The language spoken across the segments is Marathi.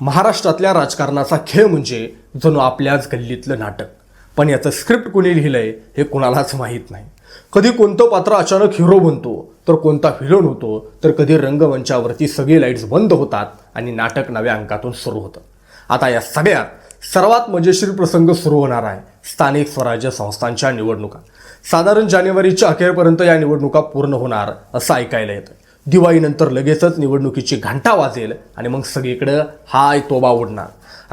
महाराष्ट्रातल्या राजकारणाचा खेळ म्हणजे जणू आपल्याच गल्लीतलं नाटक. पण याचं स्क्रिप्ट कोणी लिहिलंय हे कोणालाच माहीत नाही. कधी कोणतं पात्र अचानक हिरो बनतो तर कोणता व्हिलन होतो तर कधी रंगमंचावरती सगळे लाईट्स बंद होतात आणि नाटक नव्या अंकातून सुरू होतं. आता या सगळ्यात सर्वात मजेशीर प्रसंग सुरू होणार आहे स्थानिक स्वराज्य संस्थांच्या निवडणुका. साधारण जानेवारीच्या अखेरपर्यंत या निवडणुका पूर्ण होणार असं ऐकायला येतं. दिवाळीनंतर लगेचच निवडणुकीची घंटा वाजेल आणि मग सगळीकडे हाय तोबा उडणार.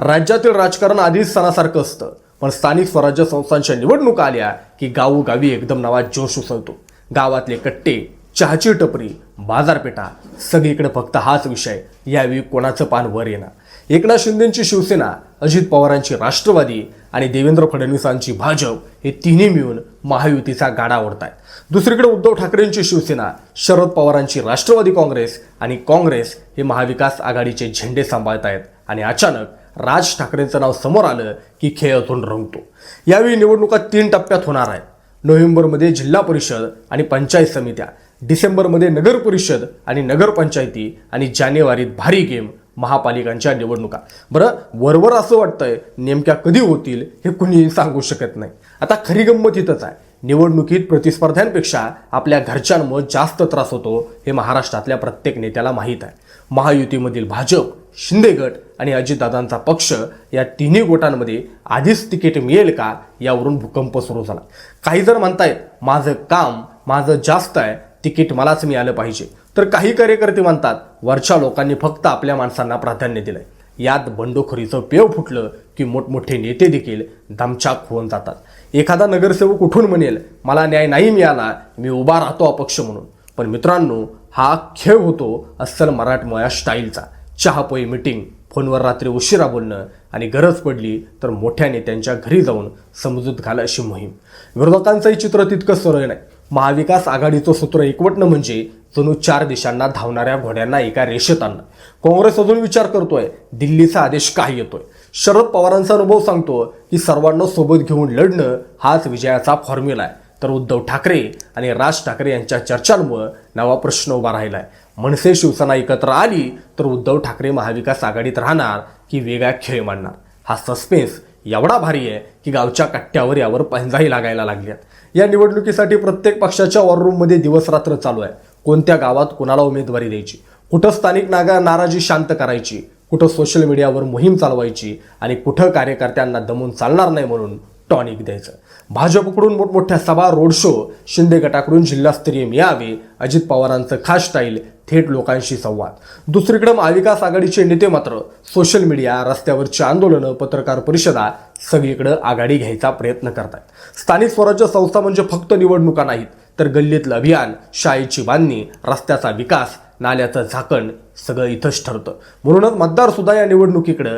राज्यातील राजकारण आधीच सणासारखं असतं पण स्थानिक स्वराज्य संस्थांच्या निवडणुका आल्या की गावोगावी एकदम नवा जोश उसळतो. गावातले कट्टे चहाची टपरी बाजारपेठा सगळीकडे फक्त हाच विषय. यावेळी कोणाचं पान वर येणार? एकनाथ शिंदेंची शिवसेना अजित पवारांची राष्ट्रवादी आणि देवेंद्र फडणवीसांची भाजप हे तिन्ही मिळून महायुतीचा गाडा ओढतायत. दुसरीकडे उद्धव ठाकरेंची शिवसेना शरद पवारांची राष्ट्रवादी काँग्रेस आणि काँग्रेस हे महाविकास आघाडीचे झेंडे सांभाळत आहेत आणि अचानक राज ठाकरेंचं नाव समोर आलं की खेळ अजून रंगतो. यावेळी निवडणुका तीन टप्प्यात होणार आहेत. नोव्हेंबरमध्ये जिल्हा परिषद आणि पंचायत समित्या डिसेंबरमध्ये नगर परिषद आणि नगरपंचायती आणि जानेवारीत भारी गेम महापालिकांच्या निवडणुका. बरं वरवर असं वाटतंय नेमक्या कधी होतील हे कुणीही सांगू शकत नाही. आता खरी गंमत इथंच आहे. निवडणुकीत प्रतिस्पर्ध्यांपेक्षा आपल्या घरच्यांमुळे जास्त त्रास होतो हे महाराष्ट्रातल्या प्रत्येक नेत्याला माहीत आहे. महायुतीमधील भाजप शिंदे गट आणि अजितदादांचा पक्ष या तिन्ही गोटांमध्ये आधीच तिकीट मिळेल का यावरून भूकंप सुरू झाला. काही जर म्हणतायत माझं काम माझं जास्त आहे तिकीट मलाच मिळालं पाहिजे. तर काही कार्यकर्ते म्हणतात वरच्या लोकांनी फक्त आपल्या माणसांना प्राधान्य दिलंय. यात बंडखोरीचं पेव फुटलं की मोठमोठे नेते देखील दमछाक होऊन जातात. एखादा नगरसेवक उठून म्हणेल मला न्याय नाही मिळाला मी उभा राहतो अपक्ष म्हणून. पण मित्रांनो हा खेळ होतो अस्सल मराठमोळ्या स्टाईलचा. चहापोई मिटिंग फोनवर रात्री उशिरा बोलणं आणि गरज पडली तर मोठ्या नेत्यांच्या घरी जाऊन समजूत घाल अशी मोहीम. विरोधकांचंही चित्र तितकं सरळ नाही महाविकास आघाडीचं सूत्र एकवटणं म्हणजे जणू चार दिशांना धावणाऱ्या घोड्यांना एका रेषेत आणणं काँग्रेस अजून विचार करतोय दिल्लीचा आदेश काय येतोय. शरद पवारांचा अनुभव सांगतो की सर्वांना सोबत घेऊन लढणं हाच विजयाचा फॉर्म्युला आहे. तर उद्धव ठाकरे आणि राज ठाकरे यांच्या चर्चांमुळं नवा प्रश्न उभा राहिला आहे मनसे शिवसेना एकत्र आली तर उद्धव ठाकरे महाविकास आघाडीत राहणार की वेगळा खेळ मांडणार. हा सस्पेन्स एवढा भारी आहे की गावच्या कट्ट्यावर यावर पंजाही लागायला लागल्यात. या निवडणुकीसाठी प्रत्येक पक्षाच्या वॉररूममध्ये दिवस रात्र चालू आहे. कोणत्या गावात कोणाला उमेदवारी द्यायची? कुठं स्थानिक नागा नाराजी शांत करायची? कुठं सोशल मीडियावर मोहीम चालवायची? आणि कुठं कार्यकर्त्यांना दमून चालणार नाही म्हणून टॉनिक द्यायचं. भाजपकडून मोठमोठ्या सभा रोड शो शिंदे गटाकडून जिल्हास्तरीय मिळावे अजित पवारांचं खास स्टाईल थेट लोकांशी संवाद. दुसरीकडे महाविकास आघाडीचे नेते मात्र सोशल मीडिया रस्त्यावरची आंदोलनं पत्रकार परिषदा सगळीकडे आघाडी घ्यायचा प्रयत्न करतात स्थानिक स्वराज्य संस्था म्हणजे फक्त निवडणुका नाहीत तर गल्लीतलं अभियान शाळेची बांधणी रस्त्याचा विकास नाल्याचं झाकण सगळं इथंच ठरतं. म्हणूनच मतदार सुद्धा या निवडणुकीकडे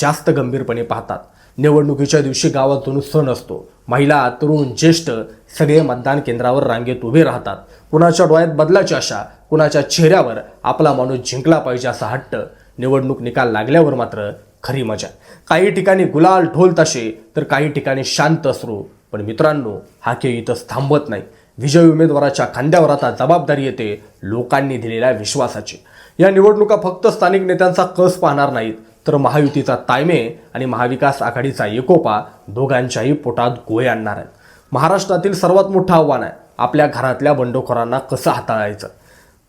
जास्त गंभीरपणे पाहतात. निवडणुकीच्या दिवशी गावात जणू सण असतो. महिला तरुण ज्येष्ठ सगळे मतदान केंद्रावर रांगेत उभे राहतात. कुणाच्या डोळ्यात बदलाची आशा कुणाच्या चेहऱ्यावर आपला माणूस जिंकला पाहिजे असा हट्ट निवडणूक निकाल लागल्यावर मात्र खरी मजा. काही ठिकाणी गुलाल ढोल ताशे तर काही ठिकाणी शांत असरू पण मित्रांनो हा खेळ इथंच थांबत नाही. विजय उमेदवाराच्या खांद्यावर आता जबाबदारी येते लोकांनी दिलेल्या विश्वासाची. या निवडणुका फक्त स्थानिक नेत्यांचा कस पाहणार नाहीत. तर महायुतीचा तायमे आणि महाविकास आघाडीचा एकोपा दोघांच्याही पोटात गोळे आणणार आहेत. महाराष्ट्रातील सर्वात मोठं आव्हान आहे आपल्या घरातल्या बंडखोरांना कसं हाताळायचं?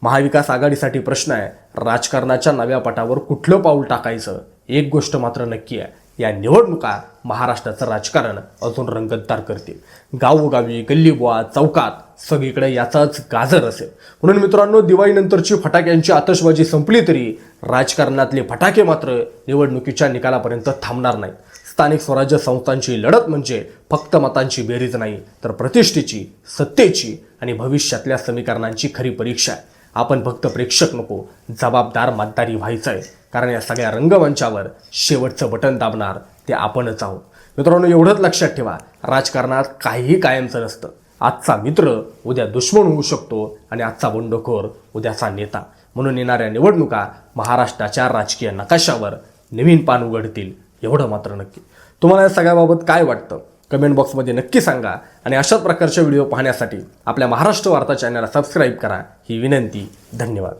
महाविकास आघाडीसाठी प्रश्न आहे राजकारणाच्या नव्या पटावर कुठलं पाऊल टाकायचं? एक गोष्ट मात्र नक्की आहे या निवडणुका महाराष्ट्राचं राजकारण अजून रंगतदार करतील. गावोगावी गल्लीबुवा चौकात सगळीकडे याचाच गाजर असेल. म्हणून मित्रांनो दिवाळीनंतरची फटाक्यांची आतषबाजी संपली तरी राजकारणातले फटाके मात्र निवडणुकीच्या निकालापर्यंत थांबणार नाहीत. स्थानिक स्वराज्य संस्थांची लढत म्हणजे फक्त मतांची बेरीज नाही तर प्रतिष्ठेची सत्तेची आणि भविष्यातल्या समीकरणांची खरी परीक्षा आहे. आपण फक्त प्रेक्षक नको जबाबदार मतदारी व्हायचं आहे कारण या सगळ्या रंगमंचावर शेवटचं बटन दाबणार ते आपणच आहोत. मित्रांनो एवढंच लक्षात ठेवा राजकारणात काहीही कायमचं नसतं. आजचा मित्र उद्या दुश्मन होऊ शकतो आणि आजचा बंडखोर उद्याचा नेता. म्हणून येणाऱ्या निवडणुका महाराष्ट्राच्या राजकीय नकाशावर नवीन पान उघडतील एवढं मात्र नक्की. तुम्हाला या सगळ्याबाबत काय वाटतं? कमेंट बॉक्समध्ये नक्की सांगा आणि अशाच प्रकारचे व्हिडिओ पाहण्यासाठी आपल्या महाराष्ट्र वार्ता चॅनलला सबस्क्राईब करा. ही विनंती धन्यवाद.